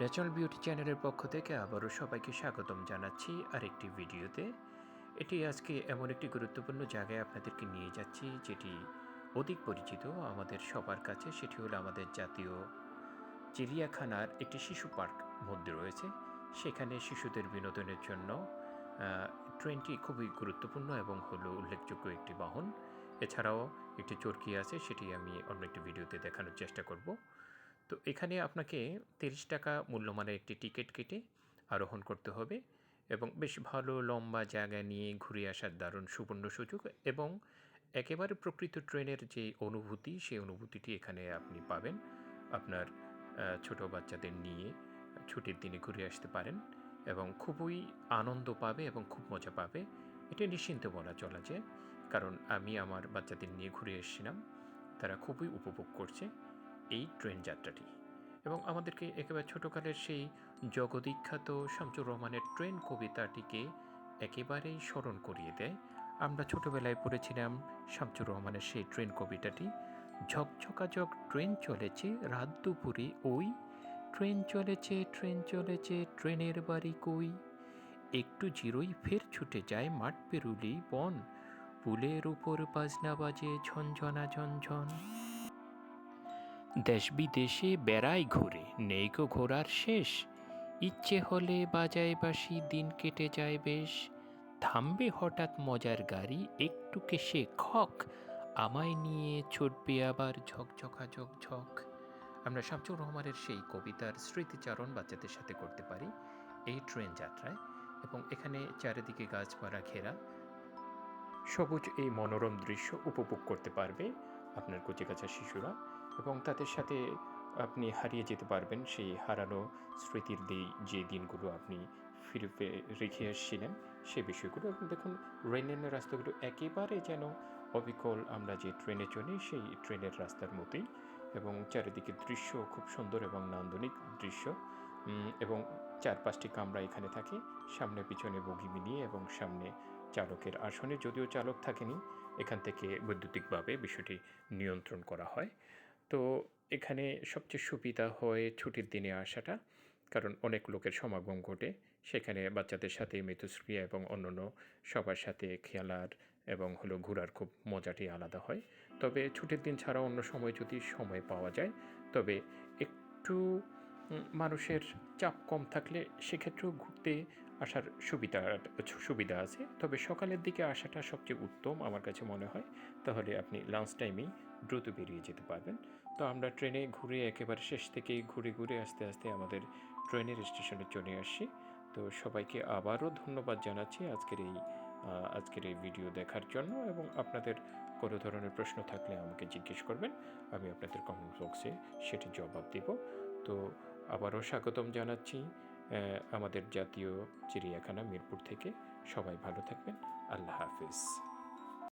Natural beauty চ্যানেলের পক্ষ থেকে আবারও সবাইকে স্বাগতম জানাচ্ছি আরেকটি ভিডিওতে। এটি আজকে এমন একটি গুরুত্বপূর্ণ জায়গায় আপনাদেরকে নিয়ে যাচ্ছি, যেটি অধিক পরিচিত আমাদের সবার কাছে। সেটি হলো আমাদের জাতীয় চিড়িয়াখানার একটি শিশু পার্ক মধ্যে রয়েছে। সেখানে শিশুদের বিনোদনের জন্য ট্রেনটি খুবই গুরুত্বপূর্ণ এবং হলো উল্লেখযোগ্য একটি বাহন। এছাড়াও একটি চরকি আছে, সেটি আমি অন্য একটি ভিডিওতে দেখানোর চেষ্টা করব। তো এখানে আপনাকে তিরিশ টাকা মূল্যমানের একটি টিকিট কেটে আরোহণ করতে হবে এবং বেশ ভালো লম্বা জায়গা নিয়ে ঘুরে আসার দারুণ সুবর্ণ সুযোগ এবং একেবারে প্রকৃত ট্রেনের যে অনুভূতি, সেই অনুভূতিটি এখানে আপনি পাবেন। আপনার ছোট বাচ্চাদের নিয়ে ছুটির দিনে ঘুরে আসতে পারেন এবং খুবই আনন্দ পাবে এবং খুব মজা পাবে। এটা নিশ্চিন্ত বলা চলা যায় কারণ আমি আমার বাচ্চাদের নিয়ে ঘুরে এসেছিলাম। তারা খুবই উপভোগ করছে। এই ট্রেন যাত্রাটি। এবং আমাদেরকে একেবারে ছোটোকালের সেই জগবিখ্যাত শামসুর রহমানের ট্রেন কবিতাটিকে একেবারেই স্মরণ করিয়ে দেয়। আমরা ছোটোবেলায় পড়েছিলাম শামসুর রহমানের সেই ট্রেন কবিতাটি, ঝকঝকাঝক ট্রেন চলেছে রাত দুপুরে ওই। ট্রেন চলেছে ট্রেন চলেছে, ট্রেনের বাড়ি কই। একটু জিরোই ফের ছুটে যায় মাঠ পেরুলি বন। পুলের উপর বাজনা বাজে ঝনঝনা ঝনঝন। দেশ বিদেশে বেড়াই ঘুরে নেই গো ঘোরার শেষ। ইচ্ছে হলে বাজায় বাসি দিন কেটে যায় বেশ। থামবে হঠাৎ মজার গাড়ি, একটু কেসে খক। আমায় নিয়ে ছুটবে আবার ঝকঝকা ঝকঝক। আমরা শামসুর রহমানের সেই কবিতার স্মৃতিচারণ বাচ্চাদের সাথে করতে পারি। এই ট্রেন যাত্রায় এবং এখানে চারিদিকে গাছপালা ঘেরা। সবুজ এই মনোরম দৃশ্য উপভোগ করতে পারবে আপনার কচিকাচা শিশুরা। এবং তাদের সাথে আপনি হারিয়ে যেতে পারবেন সেই হারানো স্মৃতির দিই যে দিনগুলো আপনি ফিরে রেখে এসেছিলেন সে বিষয়গুলো। এবং দেখুন রেলের রাস্তাগুলো একেবারে যেন অবিকল। আমরা যে ট্রেনে চলি সেই ট্রেনের রাস্তার মতোই। এবং চারিদিকে দৃশ্য খুব সুন্দর এবং নান্দনিক দৃশ্য। এবং চার পাঁচটি কামরা এখানে থাকে। সামনে, পিছনে বগি মিলিয়ে এবং সামনে চালকের আসনে। যদিও চালক থাকেনি, এখান থেকে বৈদ্যুতিকভাবে বিষয়টি নিয়ন্ত্রণ করা হয়। তো এখানে সবচেয়ে সুবিধা হয় ছুটির দিনে আসাটা। কারণ অনেক লোকের সমাগম ঘটে। সেখানে বাচ্চাদের সাথে মিথস্ক্রিয়া এবং অন্যান্য সবার সাথে খেলার এবং হলো ঘোরার খুব মজাটি আলাদা হয়। তবে ছুটির দিন ছাড়া অন্য সময় যদি সময় পাওয়া যায়, তবে একটু মানুষের চাপ কম থাকলে সেক্ষেত্রেও ঘুরতে আসার সুবিধা সুবিধা আছে। তবে সকালের দিকে আসাটা সবচেয়ে উত্তম আমার কাছে মনে হয়। তাহলে আপনি লাঞ্চ টাইমেই দ্রুত বেরিয়ে যেতে পারবেন। তো আমরা ট্রেনে ঘুরে একেবারে শেষ থেকে ঘুরে ঘুরে আস্তে আস্তে আমাদের ট্রেনের স্টেশনে চলে আসছি। তো সবাইকে আবারও ধন্যবাদ জানাচ্ছি আজকের এই আজকের এই ভিডিও দেখার জন্য এবং আপনাদের কোনো ধরনের প্রশ্ন থাকলে আমাকে জিজ্ঞেস করবেন। আমি আপনাদের কমেন্ট বক্সে সেটি জবাব দেব। তো আবারও স্বাগতম জানাচ্ছি। আমাদের জাতীয় চিড়িয়াখানা মিরপুর থেকে। সবাই ভালো থাকবেন। আল্লাহ হাফিজ।